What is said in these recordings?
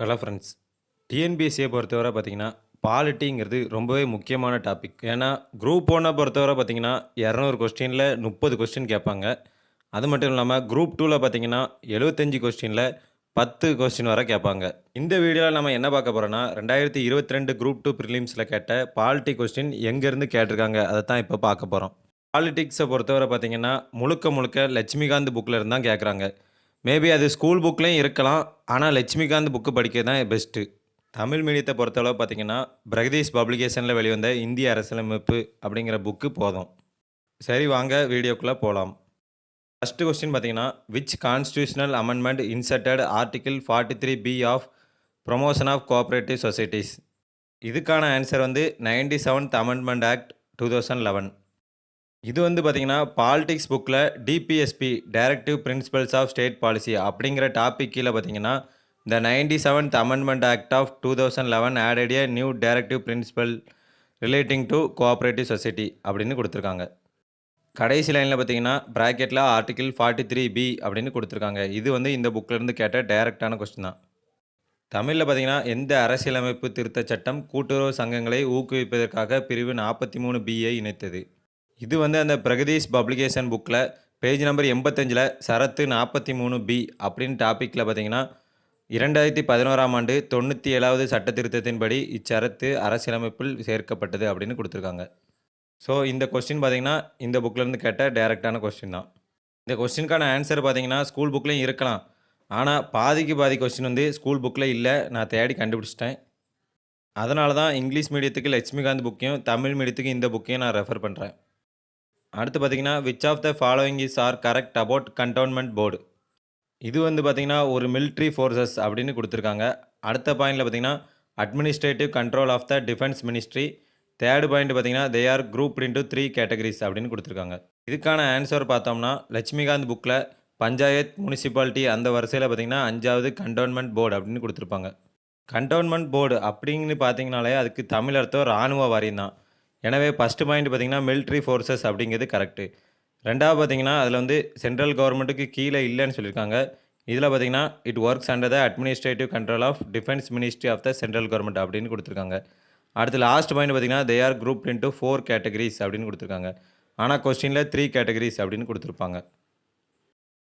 Hello friends டிஎன்பிஎஸ்சியை பொறுத்தவரை பார்த்தீங்கன்னா பாலிட்டிங்கிறது ரொம்பவே முக்கியமான டாபிக் ஏன்னா குரூப் ஒன்னை பொறுத்தவரை பார்த்தீங்கன்னா இரநூறு கொஸ்டினில் முப்பது கொஸ்டின் கேட்பாங்க. அது மட்டும் இல்லாமல் குரூப் டூவில் பார்த்தீங்கன்னா எழுபத்தஞ்சி கொஸ்டினில் பத்து கொஸ்டின் வரை கேட்பாங்க. இந்த வீடியோவில் நம்ம என்ன பார்க்க போகிறோன்னா ரெண்டாயிரத்தி இருபத்தி ரெண்டு குரூப் டூ ப்ரிலிம்ஸில் கேட்ட பாலிட்டி கொஸ்டின் எங்கேருந்து கேட்டிருக்காங்க அதை தான் இப்போ பார்க்க போகிறோம் பாலிட்டிக்ஸை பொறுத்தவரை பார்த்தீங்கன்னா முழுக்க முழுக்க லட்சுமிகாந்த் புக்கில் இருந்தால் தான் கேட்குறாங்க. மேபி அது ஸ்கூல் புக்லேயும் இருக்கலாம். ஆனால் லட்சுமிகாந்த் புக்கு படிக்க தான் பெஸ்ட்டு தமிழ் மீடியத்தை பொறுத்தளவு பார்த்தீங்கன்னா பிரகதீஷ் பப்ளிகேஷனில் வெளிவந்த இந்திய அரசியலமைப்பு அப்படிங்கிற புக்கு போதும். சரி வாங்க வீடியோக்குள்ளே போகலாம் ஃபஸ்ட்டு கொஸ்டின் பார்த்தீங்கன்னா which constitutional amendment inserted article forty three B of promotion of cooperative societies இதுக்கான ஆன்சர் வந்து ninety seventh amendment act two thousand eleven இது வந்து பார்த்தீங்கன்னா பாலிடிக்ஸ் புக்கில் DPSP directive principles of state policy அப்படிங்கிற டாபிக் கீழே பார்த்தீங்கன்னா the ninety seventh amendment act of two thousand eleven added a new directive principle relating to cooperative society அப்படின்னு கொடுத்துருக்காங்க. கடைசி லைனில் பார்த்தீங்கன்னா ப்ராக்கெட்டில் ஆர்டிகிள் ஃபார்ட்டி த்ரீ பி அப்படின்னு கொடுத்துருக்காங்க. இது வந்து இந்த புக்கிலேருந்து கேட்ட டைரக்டான கொஸ்டின் தான். தமிழில் பார்த்தீங்கன்னா எந்த அரசியலமைப்பு திருத்தச் சட்டம் கூட்டுறவு சங்கங்களை ஊக்குவிப்பதற்காக பிரிவு நாற்பத்தி மூணு பிஐ இணைத்தது. இது வந்து அந்த பிரகதீஷ் பப்ளிகேஷன் புக்கில் பேஜ் நம்பர் எண்பத்தஞ்சில் சரத்து நாற்பத்தி மூணு பி அப்படின்னு டாப்பிக்கில் பார்த்தீங்கன்னா இரண்டாயிரத்தி பதினோராம் ஆண்டு தொண்ணூற்றி ஏழாவது சட்ட திருத்தத்தின்படி இச்சரத்து அரசியலமைப்பில் சேர்க்கப்பட்டது அப்படின்னு கொடுத்துருக்காங்க. ஸோ இந்த கொஸ்டின் பார்த்தீங்கன்னா இந்த புக்கிலேருந்து கேட்ட டைரெக்டான கொஸ்டின் தான். இந்த கொஸ்டினுக்கான ஆன்சர் பார்த்தீங்கன்னா ஸ்கூல் புக்லேயும் இருக்கலாம். ஆனால் பாதிக்கு பாதி கொஸ்டின் வந்து ஸ்கூல் புக்கில் இல்லை. நான் தேடி கண்டுபிடிச்சிட்டேன். அதனால தான் இங்கிலீஷ் மீடியத்துக்கு லட்சுமிகாந்த் புக்கையும் தமிழ் மீடியத்துக்கு இந்த புக்கையும் நான் ரெஃபர் பண்ணுறேன் அடுத்து பார்த்தீங்கன்னா which of the following is are correct about cantonment board இது வந்து பார்த்திங்கன்னா ஒரு மிலிட்ரி ஃபோர்ஸஸ் அப்படின்னு கொடுத்துருக்காங்க. அடுத்த பாயிண்டில் பார்த்தீங்கன்னா administrative control of the defence ministry third point பார்த்தீங்கன்னா they are group into three categories அப்படின்னு கொடுத்துருக்காங்க. இதுக்கான ஆன்சர் பார்த்தோம்னா லட்சுமிகாந்த் புக்கில் பஞ்சாயத் முனிசிபாலிட்டி அந்த வரிசையில் பார்த்தீங்கன்னா அஞ்சாவது கண்டோன்மெண்ட் போர்டு அப்படின்னு கொடுத்துருப்பாங்க. கண்டோன்மெண்ட் போர்டு அப்படின்னு பார்த்தீங்கனாலே அதுக்கு தமிழ் அர்த்தம் இராணுவ வாரியம் தான். எனவே ஃபஸ்ட்டு பாயிண்ட் பார்த்தீங்கன்னா மிலிட்ரி ஃபோர்ஸஸ் அப்படிங்கிறது கரெக்டு ரெண்டாவது பார்த்தீங்கன்னா அதில் வந்து சென்ட்ரல் கவர்மெண்ட்டுக்கு கீழே இல்லைன்னு சொல்லியிருக்காங்க. இதில் பார்த்தீங்கன்னா it works under the administrative control of defence ministry of the central government அப்படின்னு கொடுத்துருக்காங்க. அடுத்து லாஸ்ட் பாயிண்ட் பார்த்தீங்கன்னா they are group into four categories அப்படின்னு கொடுத்துருக்காங்க. ஆனால் கொஸ்டினில் த்ரீ கேட்டகரிஸ் அப்படின்னு கொடுத்துருப்பாங்க.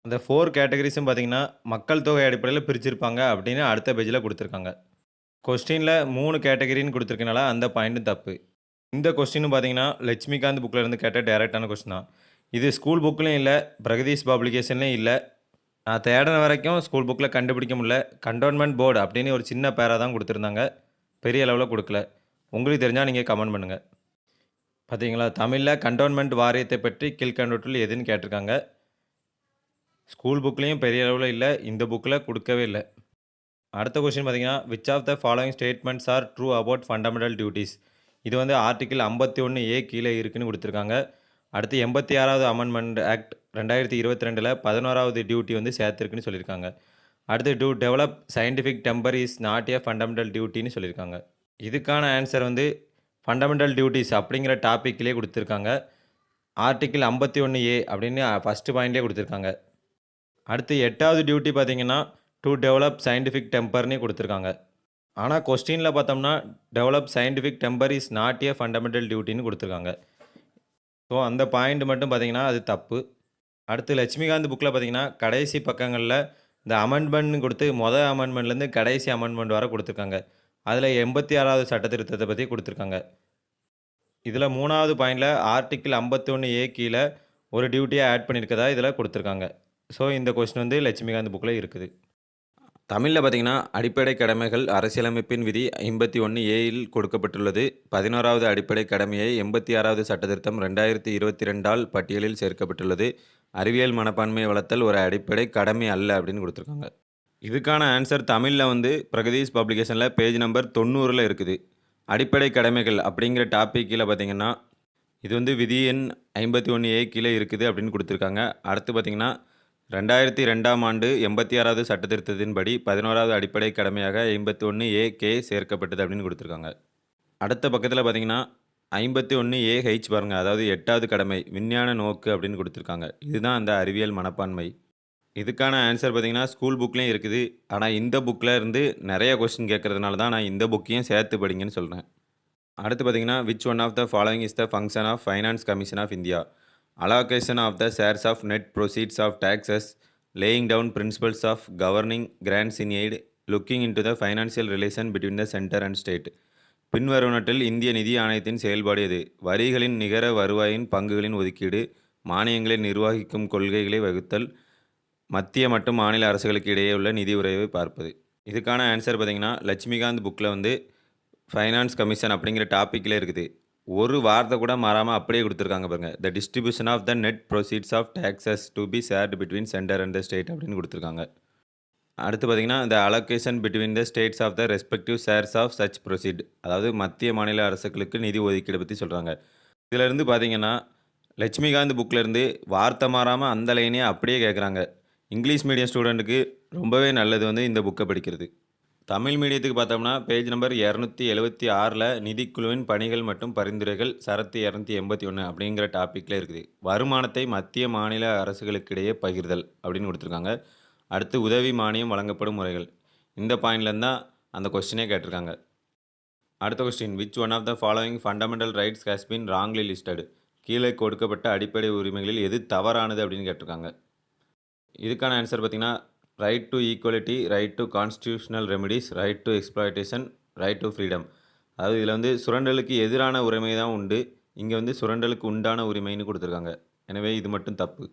அந்த ஃபோர் கேட்டகரிஸும் பார்த்தீங்கன்னா மக்கள் தொகை அடிப்படையில் பிரிச்சிருப்பாங்க அப்படின்னு அடுத்த பேஜில் கொடுத்துருக்காங்க. கொஸ்டினில் மூணு கேட்டகரின்னு கொடுத்துருக்கனால அந்த பாயிண்ட்டும் தப்பு. இந்த கொஸ்டின் பார்த்தீங்கன்னா லட்சுமிகாந்த் புக்கில் இருந்து கேட்ட டேரெக்டான கொஸ்டின் தான். இது ஸ்கூல் புக்லேயும் இல்லை பிரகதீஷ் பப்ளிகேஷன்லேயும் இல்லை. நான் தேடின வரைக்கும் ஸ்கூல் புக்கில் கண்டுபிடிக்க முடியல. கண்டோன்மெண்ட் போர்டு அப்படின்னு ஒரு சின்ன பேராக தான் கொடுத்துருந்தாங்க. பெரிய அளவில் கொடுக்கல. உங்களுக்கு தெரிஞ்சால் நீங்கள் கமெண்ட் பண்ணுங்கள் பார்த்தீங்களா தமிழில் கண்டோன்மெண்ட் வாரியத்தை பற்றி கீழ்கண்டோட்டில் எதுன்னு கேட்டிருக்காங்க. ஸ்கூல் புக்லேயும் பெரிய அளவில் இல்லை இந்த புக்கில் கொடுக்கவே இல்லை. அடுத்த கொஸ்டின் பார்த்தீங்கன்னா which of the following statements are true about fundamental duties இது வந்து ஆர்டிக்கிள் ஐம்பத்தி ஒன்று ஏ கீழே இருக்குன்னு கொடுத்துருக்காங்க. அடுத்து எண்பத்தி ஆறாவது அமெண்ட்மெண்ட் ஆக்ட் ரெண்டாயிரத்தி இருபத்தி ரெண்டில் பதினோராவது டியூட்டி வந்து சேர்த்துருக்குன்னு சொல்லியிருக்காங்க. அடுத்து to develop scientific temper is not a fundamental டியூட்டின்னு சொல்லியிருக்காங்க. இதுக்கான ஆன்சர் வந்து ஃபண்டமெண்டல் டியூட்டிஸ் அப்படிங்கிற டாப்பிக்லேயே கொடுத்துருக்காங்க. ஆர்டிகிள் ஐம்பத்தி ஒன்று ஏ அப்படின்னு ஃபஸ்ட்டு பாயிண்ட்லேயே கொடுத்துருக்காங்க. அடுத்து எட்டாவது டியூட்டி பார்த்தீங்கன்னா டு டெவலப் சயின்டிஃபிக் டெம்பர்னே கொடுத்துருக்காங்க. ஆனால் கொஸ்டினில் பார்த்தோம்னா develop scientific temper is not a fundamental டியூட்டின்னு கொடுத்துருக்காங்க. ஸோ அந்த பாயிண்ட் மட்டும் பார்த்தீங்கன்னா அது தப்பு. அடுத்து லட்சுமிகாந்த் புக்கில் பார்த்தீங்கன்னா கடைசி பக்கங்களில் இந்த அமெண்ட்மெண்ட்னு கொடுத்து மொதல் அமெண்ட்மெண்ட்லேருந்து கடைசி அமெண்ட்மெண்ட் வர கொடுத்துருக்காங்க. அதில் எண்பத்தி ஆறாவது சட்ட திருத்தத்தை பற்றி கொடுத்துருக்காங்க. இதில் மூணாவது பாயிண்டில் ஆர்டிக்கிள் ஐம்பத்தி ஒன்று ஏ கீழே ஒரு டியூட்டியை ஆட் பண்ணியிருக்கதா இதில் கொடுத்துருக்காங்க. ஸோ இந்த கொஸ்டின் வந்து லட்சுமிகாந்த் புக்கில் இருக்குது. தமிழில் பார்த்தீங்கன்னா அடிப்படை கடமைகள் அரசியலமைப்பின் விதி ஐம்பத்தி ஒன்று ஏயில் கொடுக்கப்பட்டுள்ளது. பதினோராவது அடிப்படை கடமையை எண்பத்தி ஆறாவது சட்டத்திருத்தம் ரெண்டாயிரத்தி இருபத்தி ரெண்டால் பட்டியலில் சேர்க்கப்பட்டுள்ளது. அறிவியல் மனப்பான்மையை வளர்த்தல் ஒரு அடிப்படை கடமை அல்ல அப்படின்னு கொடுத்துருக்காங்க. இதுக்கான ஆன்சர் தமிழில் வந்து பிரகதீஷ் பப்ளிகேஷனில் பேஜ் நம்பர் தொண்ணூறில் இருக்குது. அடிப்படை கடமைகள் அப்படிங்கிற டாபிக் கீழே பார்த்தீங்கன்னா இது வந்து விதி எண் ஐம்பத்தி ஒன்று ஏ கீழே இருக்குது அப்படின்னு கொடுத்துருக்காங்க. அடுத்து பார்த்தீங்கன்னா ரெண்டாயிரத்தி ரெண்டாம் ஆண்டு எண்பத்தி ஆறாவது சட்டத்திருத்தத்தின்படி பதினோராவது அடிப்படை கடமையாக ஐம்பத்தி ஒன்று ஏ கே சேர்க்கப்பட்டது அப்படின்னு கொடுத்துருக்காங்க அடுத்த பக்கத்தில் பார்த்தீங்கன்னா ஐம்பத்தி ஒன்று ஏ ஹெச் பாருங்கள் அதாவது எட்டாவது கடமை விஞ்ஞான நோக்கு அப்படின்னு கொடுத்துருக்காங்க இதுதான் அந்த அறிவியல் மனப்பான்மை இதுக்கான ஆன்சர் பார்த்தீங்கன்னா, ஸ்கூல் புக்லேயும் இருக்குது. ஆனால் இந்த புக்கில் இருந்து நிறைய கொஸ்டின் கேட்கறதுனால தான் நான் இந்த புக்கையும் சேர்த்து படிங்கன்னு சொல்கிறேன் அடுத்து பார்த்தீங்கன்னா, which one of the following is the function of finance commission of India? Allocation of the shares of net proceeds of taxes, laying down principles of governing grants in aid, looking into the financial relation between the centre and state. பின்வருவனவற்றில் இந்திய நிதி ஆணையத்தின் செயல்பாடு எது? வரிகளின் நிகர வருவாயின் பங்குகளின் ஒதுக்கீடு, மானியங்களை நிர்வகிக்கும் கொள்கைகளை வகுத்தல், மத்திய மற்றும் மாநில அரசுகளுக்கு இடையே உள்ள நிதி உறவை பார்ப்பது. இதுக்கான ஆன்சர் பார்த்தீங்கன்னா, லட்சுமிகாந்த் புக்கில் வந்து ஃபைனான்ஸ் கமிஷன் அப்படிங்கிற டாப்பிக்கில் இருக்குது. ஒரு வார்த்தை கூட மாறாமல் அப்படியே கொடுத்துருக்காங்க பாருங்க. The distribution of the net proceeds of taxes to be shared between centre and the state அப்படின்னு கொடுத்துருக்காங்க அடுத்து பார்த்தீங்கன்னா, the allocation between the states of the respective shares of such proceed அதாவது மத்திய, மாநில அரசுகளுக்கு நிதி ஒதுக்கீடு பற்றி சொல்கிறாங்க இதுலேருந்து பார்த்தீங்கன்னா, லட்சுமிகாந்த் புக்கிலேருந்து வார்த்தை மாறாமல் அந்த லைனே அப்படியே கேட்குறாங்க. இங்கிலீஷ் மீடியம் ஸ்டூடெண்ட்டுக்கு ரொம்பவே நல்லது வந்து இந்த புக்கை படிக்கிறது. தமிழ் மீடியத்துக்கு பார்த்தோம்னா, பேஜ் நம்பர் 276ல நிதிக்குழுவின் பணிகள் மற்றும் பரிந்துரைகள் சரத்து 281 அப்படிங்கிற டாப்பிக்கில் இருக்குது. வருமானத்தை மத்திய, மாநில அரசுகளுக்கிடையே பகிர்தல் அப்படின்னு கொடுத்துருக்காங்க அடுத்து உதவி மானியம் வழங்கப்படும் முறைகள். இந்த பாயிண்ட்லேருந்து தான் அந்த கொஸ்டினே கேட்டிருக்காங்க. அடுத்த question which one of the following fundamental rights has been wrongly listed கீழே கொடுக்கப்பட்ட அடிப்படை உரிமைகளில் எது தவறானது அப்படின்னு கேட்டிருக்காங்க. இதுக்கான ஆன்சர் பார்த்திங்கன்னா right to equality right to constitutional remedies right to exploitation, right to freedom. அதாவது இதில் வந்து சுரண்டலுக்கு எதிரான உரிமை தான் உண்டு. இங்கே வந்து சுரண்டலுக்கு உண்டான உரிமைன்னு கொடுத்துருக்காங்க எனவே இது மட்டும் தப்பு.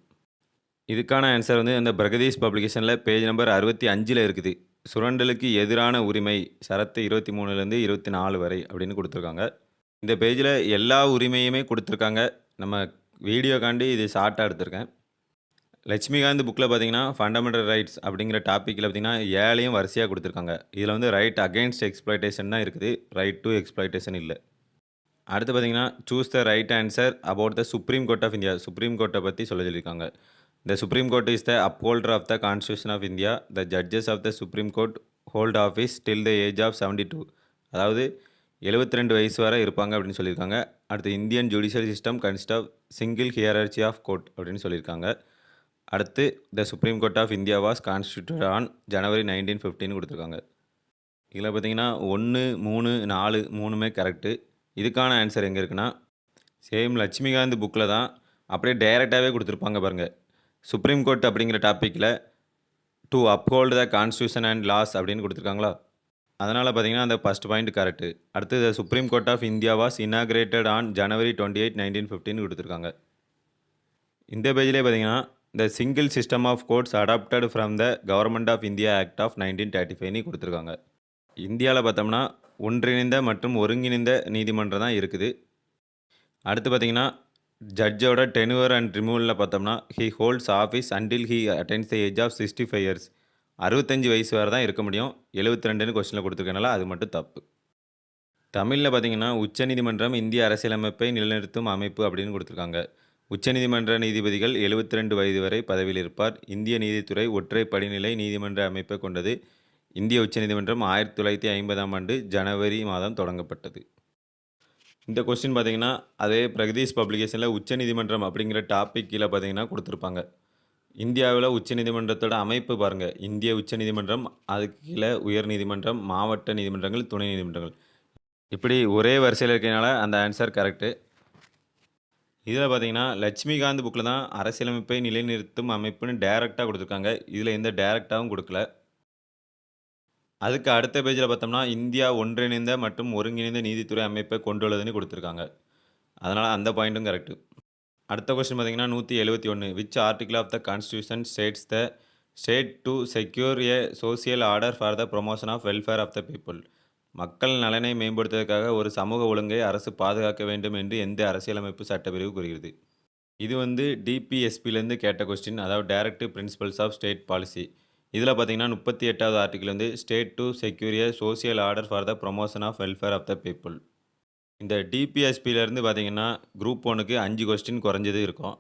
இதுக்கான ஆன்சர் வந்து அந்த பிரகதீஷ் பப்ளிகேஷனில் பேஜ் நம்பர் 65ல இருக்குது. சுரண்டலுக்கு எதிரான உரிமை சரத்து 23லேருந்து 24 வரை அப்படின்னு கொடுத்துருக்காங்க இந்த பேஜில் எல்லா உரிமையுமே கொடுத்துருக்காங்க நம்ம வீடியோக்காண்டி இது ஷார்ட்டாக எடுத்திருக்கேன். லட்சுமிகாந்த் புக்கில் பார்த்தீங்கன்னா, ஃபண்டமெண்டல் ரைட்ஸ் அப்படிங்கிற டாப்பிக்கில் பார்த்தீங்கன்னா, ஏழையும் வரிசையாக கொடுத்துருக்காங்க இதில் வந்து ரைட் அகைன்ஸ்ட் எக்ஸ்ப்ளாய்டேஷன் தான் இருக்குது. ரைட் டு எக்ஸ்ப்ளாய்டேஷன் இல்லை அடுத்து பார்த்தீங்கன்னா, choose the right answer about the supreme court of India. Supreme கோர்ட்டை பற்றி சொல்ல சொல்லியிருக்காங்க. The supreme court is the upholder of the constitution of India. The judges of the supreme court hold office till the age of 72. அதாவது 72 வயசு வரை இருப்பாங்க அப்படின்னு சொல்லியிருக்காங்க. அடுத்து Indian judicial system consist of single hierarchy of court அப்படின்னு சொல்லியிருக்காங்க. அடுத்து the supreme court of India was constituted on January nineteen ஃபிஃப்டின்னு கொடுத்துருக்காங்க. இதில் பார்த்தீங்கன்னா, 1, 3, 4 3மே கரெக்ட்டு. இதுக்கான ஆன்சர் எங்கே இருக்குன்னா, சேம் லட்சுமிகாந்த் புக்கில் தான் அப்படியே டைரெக்டாகவே கொடுத்துருப்பாங்க பாருங்கள் சுப்ரீம் கோர்ட் அப்படிங்கிற டாப்பிக்கில் to uphold the constitution and laws அப்படின்னு கொடுத்துருக்காங்களா? அதனால் பார்த்தீங்கன்னா, அந்த ஃபஸ்ட் பாயிண்ட் கரெக்டு அடுத்து the supreme court of India was inaugurated on January twenty eight nineteen ஃபிஃப்டின்னு கொடுத்துருக்காங்க. இந்த பேஜ்லேயே பார்த்தீங்கன்னா, the single system of courts adopted from the government of India act of nineteen thirty ஃபைவ்னு கொடுத்துருக்காங்க இந்தியாவில் பார்த்தோம்னா, ஒன்றிணைந்த மற்றும் ஒருங்கிணைந்த நீதிமன்றம் தான் இருக்குது. அடுத்து பார்த்தீங்கன்னா, ஜட்ஜோட டெனுவர் அண்ட் ரிமூவலில் பார்த்தோம்னா, he holds office until he attains the age of 65 years. 65 வயசு வரை தான் இருக்க முடியும். 72ன்னு கொஸ்டினில் கொடுத்துருக்கனால அது மட்டும் தப்பு. தமிழில் பார்த்தீங்கன்னா, உச்சநீதிமன்றம் இந்திய அரசியலமைப்பை நிலைநிறுத்தும் அமைப்பு அப்படின்னு கொடுத்துருக்காங்க உச்சநீதிமன்ற நீதிபதிகள் 72 வயது வரை பதவியில் இருப்பார். இந்திய நீதித்துறை ஒற்றை படிநிலை நீதிமன்ற அமைப்பை கொண்டது. இந்திய உச்சநீதிமன்றம் 1950ஆம் ஆண்டு ஜனவரி மாதம் தொடங்கப்பட்டது. இந்த கொஸ்டின் பார்த்தீங்கன்னா, அதே பிரகதீஷ் பப்ளிகேஷனில் உச்சநீதிமன்றம் அப்படிங்கிற டாபிக் கீழே பார்த்தீங்கன்னா கொடுத்துருப்பாங்க இந்தியாவில் உச்சநீதிமன்றத்தோட அமைப்பு பாருங்கள் இந்திய உச்சநீதிமன்றம், அதுக்கு கீழே உயர் நீதிமன்றம் மாவட்ட நீதிமன்றங்கள், துணை நீதிமன்றங்கள். இப்படி ஒரே வரிசையில் இருக்கிறனால அந்த ஆன்சர் கரெக்ட்டு. இதில் பார்த்தீங்கன்னா, லட்சுமிகாந்த் புக்கில் தான் அரசியலமைப்பை நிலைநிறுத்தும் அமைப்புன்னு டேரெக்டாக கொடுத்துருக்காங்க. இதில் எந்த டைரக்ட்டாவும் கொடுக்கல. அதுக்கு அடுத்த பேஜில் பார்த்தோம்னா, இந்தியா ஒன்றிணைந்த மற்றும் ஒருங்கிணைந்த நீதித்துறை அமைப்பை கொண்டுள்ளதுன்னு கொடுத்துருக்காங்க. அதனால் அந்த பாயிண்ட்டும் கரெக்டு அடுத்த கொஸ்டின் பார்த்தீங்கன்னா, 171 which article of the constitution states the state to secure a social order for the promotion of welfare of the people மக்கள் நலனை மேம்படுத்துவதற்காக ஒரு சமூக ஒழுங்கை அரசு பாதுகாக்க வேண்டும் என்று எந்த அரசியலமைப்பு சட்டப்பிரிவு கூறுகிறது? இது வந்து டிபிஎஸ்பிலேருந்து கேட்ட கொஸ்டின். அதாவது directive principles of state policy. இதில் பார்த்தீங்கன்னா, 38வது ஆர்டிக்கிள் வந்து state to secure a social order for the promotion of welfare of the people. இந்த டிபிஎஸ்பியிலேருந்து பார்த்தீங்கன்னா, குரூப் 1க்கு 5 கொஸ்டின் குறைஞ்சது இருக்கும்.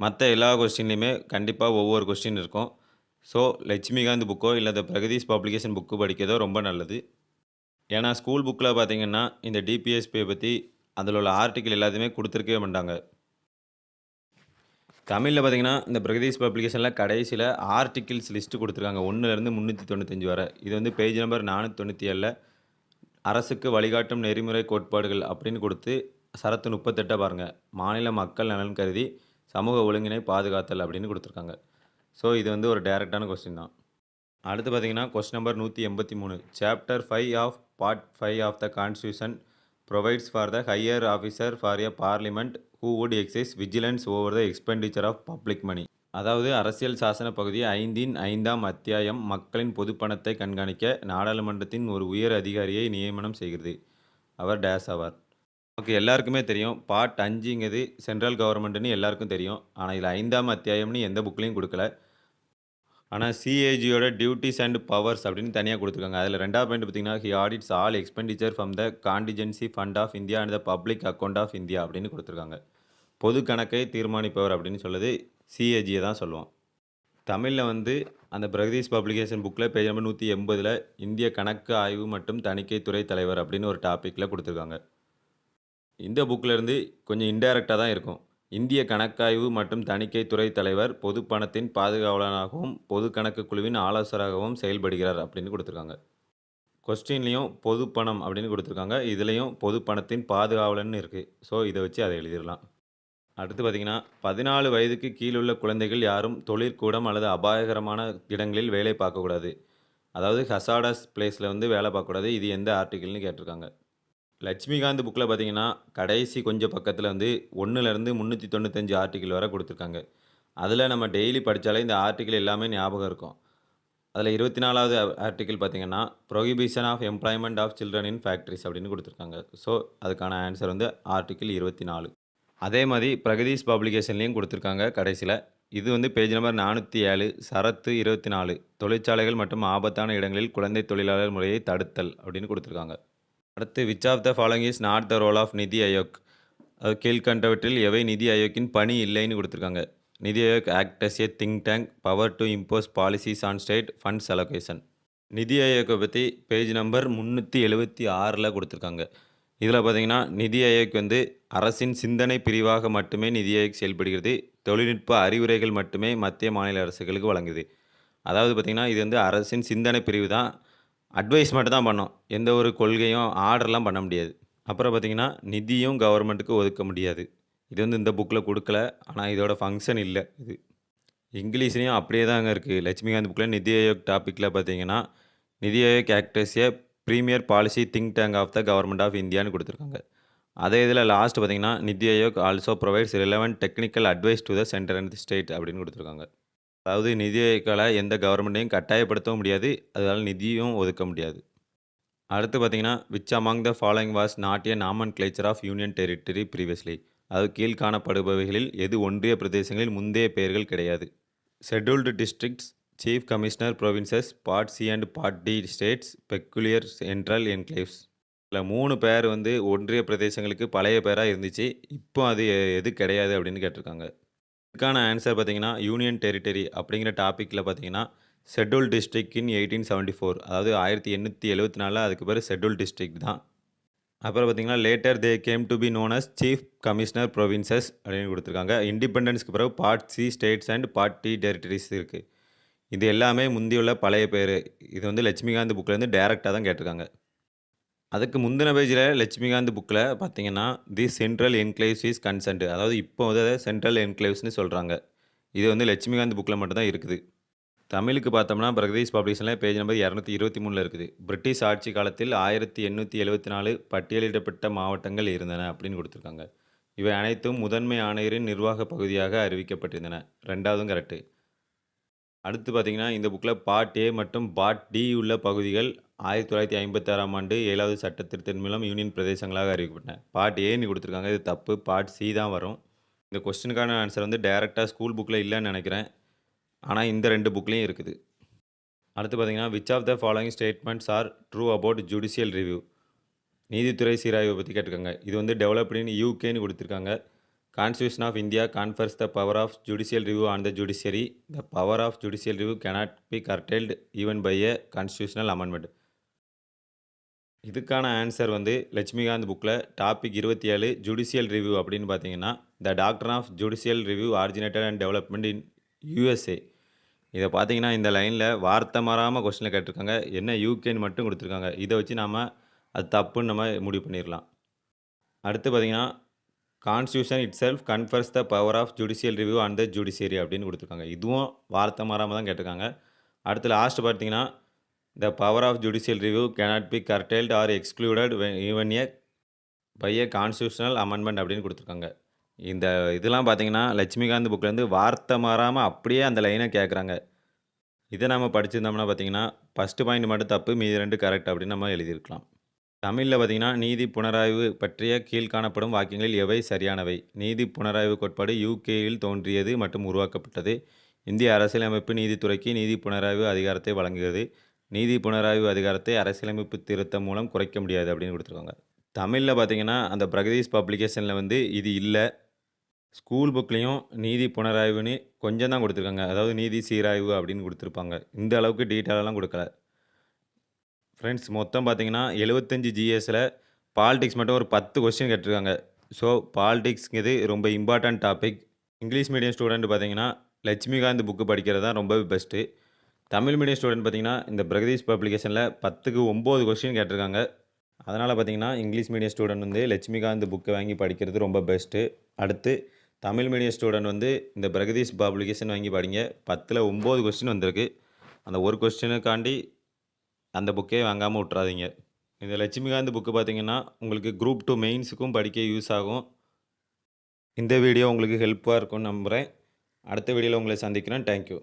மற்ற எல்லா கொஸ்டின்லையுமே கண்டிப்பாக ஒவ்வொரு கொஸ்டின் இருக்கும். ஸோ, லட்சுமிகாந்த் புக்கோ இல்லை இந்த பிரகதீஷ் பப்ளிகேஷன் புக்கு படிக்கிறதோ ரொம்ப நல்லது. ஏன்னா, ஸ்கூல் புக்கில் பார்த்தீங்கன்னா, இந்த டிபிஎஸ்பியை பற்றி அதில் உள்ள ஆர்டிக்கிள் எல்லாத்தையுமே கொடுத்துருக்கவே மாட்டாங்க. தமிழில் பார்த்தீங்கன்னா, இந்த பிரகதீஷ் பப்ளிகேஷன்ல கடைசியில லிஸ்ட்டு லிஸ்ட் குடுத்துருக்காங்க. 1லேருந்து 395 வர. இது வந்து பேஜ் நம்பர் 497ல அரசுக்கு வழிகாட்டும் நெறிமுறை கோட்பாடுகள் அப்படின்னு கொடுத்து சரத்து முப்பத்தெட்டை பாருங்கள் மாநில மக்கள் நலன் கருதி சமூக ஒழுங்கினை பாதுகாத்தல் அப்படின்னு கொடுத்துருக்காங்க ஸோ, இது வந்து ஒரு டைரக்ட்டான கொஸ்டின் தான். அடுத்து பார்த்தீங்கன்னா, question number 183 chapter five of part 5 of the constitution provides for the higher officer for a parliament who would exercise vigilance over the expenditure of public money. அதாவது அரசியல் சாசன பகுதி 5ன் 5ஆம் அத்தியாயம் மக்களின் பொதுப்பணத்தை கண்காணிக்க நாடாளுமன்றத்தின் ஒரு உயர் அதிகாரியை நியமனம் செய்கிறது. அவர் டேஸ் ஆவார். நமக்கு எல்லாருக்குமே தெரியும். பார்ட் அஞ்சுங்கிறது சென்ட்ரல் கவர்மெண்ட்டுன்னு எல்லாருக்கும் தெரியும். ஆனால் இதில் ஐந்தாம் அத்தியாயம்னு எந்த புக்லேயும் கொடுக்கல ஆனால் சிஏஜியோட டியூட்டிஸ் அண்ட் பவர்ஸ் அப்படின்னு தனியாக கொடுத்துருக்காங்க அதில் ரெண்டாவது பாயிண்ட் பார்த்தீங்கன்னா, he audits all expenditure from the contingency fund of India and the public account of India அப்படின்னு கொடுத்துருக்காங்க பொது கணக்கை தீர்மானிப்பவர் அப்படின்னு சொல்லுது சிஏஜியை தான் சொல்லுவோம். தமிழில் வந்து அந்த பிரகதீஷ் பப்ளிகேஷன் புக்கில் பேஜ் நம்பர் 180ல இந்திய கணக்கு ஆய்வு மற்றும் தணிக்கை துறை தலைவர் அப்படின்னு ஒரு டாப்பிக்கில் கொடுத்துருக்காங்க இந்த புக்கிலேருந்து கொஞ்சம் இன்டைரக்டாக தான் இருக்கும். இந்திய கணக்காய்வு மற்றும் தணிக்கை துறை தலைவர் பொது பணத்தின் பாதுகாவலனாகவும் பொது கணக்கு குழுவின் ஆலோசகராகவும் செயல்படுகிறார் அப்படின்னு கொடுத்துருக்காங்க கொஸ்டின்லேயும் பொது பணம் அப்படின்னு கொடுத்துருக்காங்க இதுலேயும் பொது பணத்தின் பாதுகாவலன்னு இருக்குது ஸோ, இதை வச்சு அதை எழுதிடலாம் அடுத்து பார்த்தீங்கன்னா, 14 வயதுக்கு கீழுள்ள குழந்தைகள் யாரும் தொழிற்கூடம் அல்லது அபாயகரமான இடங்களில் வேலை பார்க்கக்கூடாது. அதாவது ஹசாடஸ் பிளேஸில் வந்து வேலை பார்க்கக்கூடாது. இது எந்த ஆர்டிக்கிள்னு கேட்டிருக்காங்க. லட்சுமிகாந்த் புக்கில் பார்த்தீங்கன்னா, கடைசி கொஞ்சம் பக்கத்தில் வந்து ஒன்றுலேருந்து முந்நூற்றி தொண்ணூத்தஞ்சு ஆர்டிக்கிள் வரை கொடுத்துருக்காங்க. அதில் நம்ம டெய்லி படித்தாலே இந்த ஆர்டிக்கிள் எல்லாமே ஞாபகம் இருக்கும். அதில் இருபத்தி நாலாவது ஆர்டிக்கிள் பார்த்தீங்கன்னா, prohibition of employment of children in factories அப்படின்னு கொடுத்துருக்காங்க. ஸோ, அதுக்கான ஆன்சர் வந்து ஆர்ட்டிகிள் இருபத்தி நாலு அதே மாதிரி பிரகதீஷ் பப்ளிகேஷன்லேயும் கொடுத்துருக்காங்க கடைசியில். இது வந்து பேஜ் நம்பர் 407 சரத்து 24 தொழிற்சாலைகள் மற்றும் ஆபத்தான இடங்களில் குழந்தை தொழிலாளர் முறையை தடுத்தல் அப்படின்னு கொடுத்துருக்காங்க. அடுத்து which of the following is not the role of NITI Aayog. அது கீழ்க்கண்டவற்றில் எவை நிதி ஆயோக்கின் பணி இல்லைன்னு கொடுத்துருக்காங்க NITI Aayog act as a think tank power to impose policies on state funds allocation. நிதி ஆயோக்கை பற்றி பேஜ் நம்பர் முந்நூற்றி எழுபத்தி ஆறில் கொடுத்துருக்காங்க இதில் பார்த்தீங்கன்னா, நிதி ஆயோக் வந்து அரசின் சிந்தனை பிரிவாக மட்டுமே நிதி ஆயோக் செயல்படுகிறது. தொழில்நுட்ப அறிவுரைகள் மட்டுமே மத்திய, மாநில அரசுகளுக்கு வழங்குது. அதாவது பார்த்திங்கன்னா இது வந்து அரசின் சிந்தனை பிரிவு தான். அட்வைஸ் மட்டும் தான் பண்ணோம் எந்த ஒரு கொள்கையும் ஆர்டர்லாம் பண்ண முடியாது. அப்புறம் பார்த்தீங்கன்னா, நிதியும் கவர்மெண்ட்டுக்கு ஒதுக்க முடியாது. இது வந்து இந்த புக்கில் கொடுக்கல ஆனால் இதோட ஃபங்க்ஷன் இல்லை இது. இங்கிலீஷ்லேயும் அப்படியே தாங்க இருக்குது லட்சுமிகாந்த் புக்ல நிதி ஆயோக் டாப்பிக்கில் பார்த்தீங்கன்னா, NITI Aayog act premier policy think tank of the government of இந்தியான்னு கொடுத்துருக்காங்க அதே இதில் லாஸ்ட் பார்த்தீங்கன்னா, NITI Aayog also provides relevant technical advice to the centre and state அப்படின்னு கொடுத்துருக்காங்க அதாவது நிதி எந்த கவர்மெண்ட்டையும் கட்டாயப்படுத்தவும் முடியாது. அதனால் நிதியும் ஒதுக்க முடியாது. அடுத்து பார்த்தீங்கன்னா, which among the following was not nomenclature of union territory previously. அதாவது கீழ்க்காணப்படுபவைகளில் எது ஒன்றிய பிரதேசங்களில் முந்தைய பெயர்கள் கிடையாது. Scheduled districts, chief commissioner provinces part C and part D states, peculiar central enclaves. இல்லை மூணு பேர் வந்து ஒன்றிய பிரதேசங்களுக்கு பழைய பேராக இருந்துச்சு. இப்போ அது எது கிடையாது அப்படின்னு கேட்டிருக்காங்க. இதுக்கான ஆன்சர் பார்த்தீங்கன்னா, யூனியன் டெரிட்டரி அப்படிங்கிற டாப்பிக்கில் பார்த்தீங்கன்னா, ஷெட்யூல் டிஸ்ட்ரிக்ட் இன் 1874 அதாவது 1874ல அதுக்கு பேர் ஷெட்யூல் டிஸ்ட்ரிக்ட் தான். அப்புறம் பார்த்தீங்கன்னா, later they came to be known as chief commissioner provinces அப்படின்னு கொடுத்துருக்காங்க இண்டிபெண்டன்ஸ்க்கு பிறகு part C states and part D territories இருக்குது இது எல்லாமே முந்தியுள்ள பழைய பேர் இது வந்து லட்சுமிகாந்த் புக்கிலேருந்து டேரெக்டாக தான் கேட்டிருக்காங்க. அதுக்கு முந்தின பேஜில் லட்சுமிகாந்த் புக்கில் பார்த்தீங்கன்னா, the central enclaves is consent அதாவது இப்போ வந்து சென்ட்ரல் என்க்ளேவ்ஸ்னு சொல்கிறாங்க இது வந்து லட்சுமிகாந்த் புக்கில் மட்டும்தான் இருக்குது. தமிழுக்கு பார்த்தோம்னா, பிரகதீஷ் பப்ளிகேஷன்ல பேஜ் நம்பர் 223ல இருக்குது. பிரிட்டிஷ் ஆட்சி காலத்தில் 1874 பட்டியலிடப்பட்ட மாவட்டங்கள் இருந்தன அப்படின்னு கொடுத்துருக்காங்க இவை அனைத்தும் முதன்மை ஆணையரின் நிர்வாக பகுதியாக அறிவிக்கப்பட்டிருந்தன. ரெண்டாவதும் கரெக்டு அடுத்து பார்த்திங்கன்னா இந்த புக்கில் பார்ட் ஏ மற்றும் பார்ட் டி உள்ள பகுதிகள் 1956ஆம் ஆண்டு ஏழாவது சட்ட திருத்தத்தின் மூலம் யூனியன் பிரதேசங்களாக அறிவிக்கப்பட்டன. பார்ட் ஏன்னு கொடுத்துருக்காங்க இது தப்பு. பார்ட் சி தான் வரும். இந்த கொஸ்டினுக்கான ஆன்சர் வந்து டைரெக்டாக ஸ்கூல் புக்கில் இல்லைன்னு நினைக்கிறேன் ஆனால் இந்த ரெண்டு புக்லேயும் இருக்குது. அடுத்து பார்த்தீங்கன்னா, which of the following statements are true about judicial review. நீதித்துறை சீராய்வு பற்றி கேட்டிருக்காங்க. இது வந்து டெவலப்டின் யூகேன்னு கொடுத்துருக்காங்க constitution of India confers the power of judicial review on the judiciary. The power of judicial review cannot be curtailed even by a constitutional amendment இதுக்கான answer வந்து லட்சுமிகாந்த் புக்கில் டாபிக் இருபத்தி ஏழு ஜுடிஷியல் ரிவ்யூ அப்படின்னு பார்த்தீங்கன்னா the doctrine of judicial review originated and development in USA இதை பார்த்தீங்கன்னா இந்த லைனில் வார்த்தை மாறாமல் கொஸ்டினில் கேட்டிருக்காங்க. என்ன யூகேன்னு மட்டும் கொடுத்துருக்காங்க. இதை வச்சு நாம் அது தப்புன்னு நம்ம முடிவு பண்ணிடலாம். அடுத்து பார்த்தீங்கன்னா constitution itself confers the power of judicial review and the judiciary அப்படின்னு கொடுத்துருக்காங்க. இதுவும் வார்த்தை மாறாமல் தான் கேட்டிருக்காங்க. அடுத்து லாஸ்ட் பார்த்தீங்கன்னா the power of judicial review cannot be curtailed or excluded even a by a constitutional amendment அப்படின்னு கொடுத்துருக்காங்க. இந்த இதெல்லாம் பார்த்தீங்கன்னா லட்சுமிகாந்த் புக்லேருந்து வார்த்தை மாறாமல் அப்படியே அந்த லைனை கேட்குறாங்க இதை நம்ம படிச்சிருந்தோம்னா பார்த்தீங்கன்னா ஃபஸ்ட்டு பாயிண்ட் மட்டும் தப்பு மீதி ரெண்டு கரெக்ட் அப்படின்னு நம்ம எழுதியிருக்கலாம். தமிழில் பார்த்தீங்கன்னா நீதி புனராய்வு பற்றிய கீழ் காணப்படும் வாக்கியங்களில் எவை சரியானவை? நீதி புனராய்வு கோட்பாடு யூகேயில் தோன்றியது மற்றும் உருவாக்கப்பட்டது. இந்திய அரசியலமைப்பு நீதித்துறைக்கு நீதி புனராய்வு அதிகாரத்தை வழங்குகிறது. நீதி புனராய்வு அதிகாரத்தை அரசியலமைப்பு திருத்தம் மூலம் குறைக்க முடியாது அப்படின்னு கொடுத்துருக்காங்க. தமிழில் பார்த்தீங்கன்னா அந்த பிரகதீஷ் பப்ளிகேஷனில் வந்து இது இல்லை. ஸ்கூல் புக்லேயும் நீதி புனராய்வுன்னு கொஞ்சம் தான் கொடுத்துருக்காங்க. அதாவது நீதி சீராய்வு அப்படின்னு கொடுத்துருப்பாங்க. இந்த அளவுக்கு டீட்டெயிலெல்லாம் கொடுக்கல. ஃப்ரெண்ட்ஸ் மொத்தம் பார்த்தீங்கன்னா எழுபத்தஞ்சி ஜிஎஸில் பாலிடிக்ஸ் மட்டும் ஒரு பத்து கொஸ்டின் கேட்டிருக்காங்க. ஸோ பாலிடிக்ஸ்ங்கிறது ரொம்ப important topic English medium student பார்த்தீங்கன்னா லட்சுமிகாந்த் புக்கு படிக்கிறது தான் ரொம்பவே பெஸ்ட்டு தமிழ் மீடியம் ஸ்டூடெண்ட் பார்த்திங்கன்னா இந்த பிரகதீஷ் பப்ளிகேஷனில் பத்துக்கு ஒம்பது கொஸ்டின் கேட்டிருக்காங்க. அதனால் பார்த்தீங்கன்னா இங்கிலீஷ் மீடியம் ஸ்டூடெண்ட் வந்து லட்சுமிகாந்த் புக்கை வாங்கி படிக்கிறது ரொம்ப பெஸ்ட்டு அடுத்து தமிழ் மீடியம் ஸ்டூடெண்ட் வந்து இந்த பிரகதீஷ் பப்ளிகேஷன் வாங்கி படிங்க. பத்தில் ஒம்பது கொஸ்டின் வந்திருக்கு. அந்த ஒரு கொஸ்டினுக்காண்டி அந்த புக்கே வாங்காமல் விட்றாதீங்க இந்த லட்சுமிகாந்த் புக்கு பார்த்தீங்கன்னா உங்களுக்கு குரூப் டூ மெயின்ஸுக்கும் படிக்க யூஸ் ஆகும். இந்த வீடியோ உங்களுக்கு ஹெல்ப்பாக இருக்கும்னு நம்புகிறேன் அடுத்த வீடியோவில் உங்களை சந்திக்கிறேன். தேங்க்யூ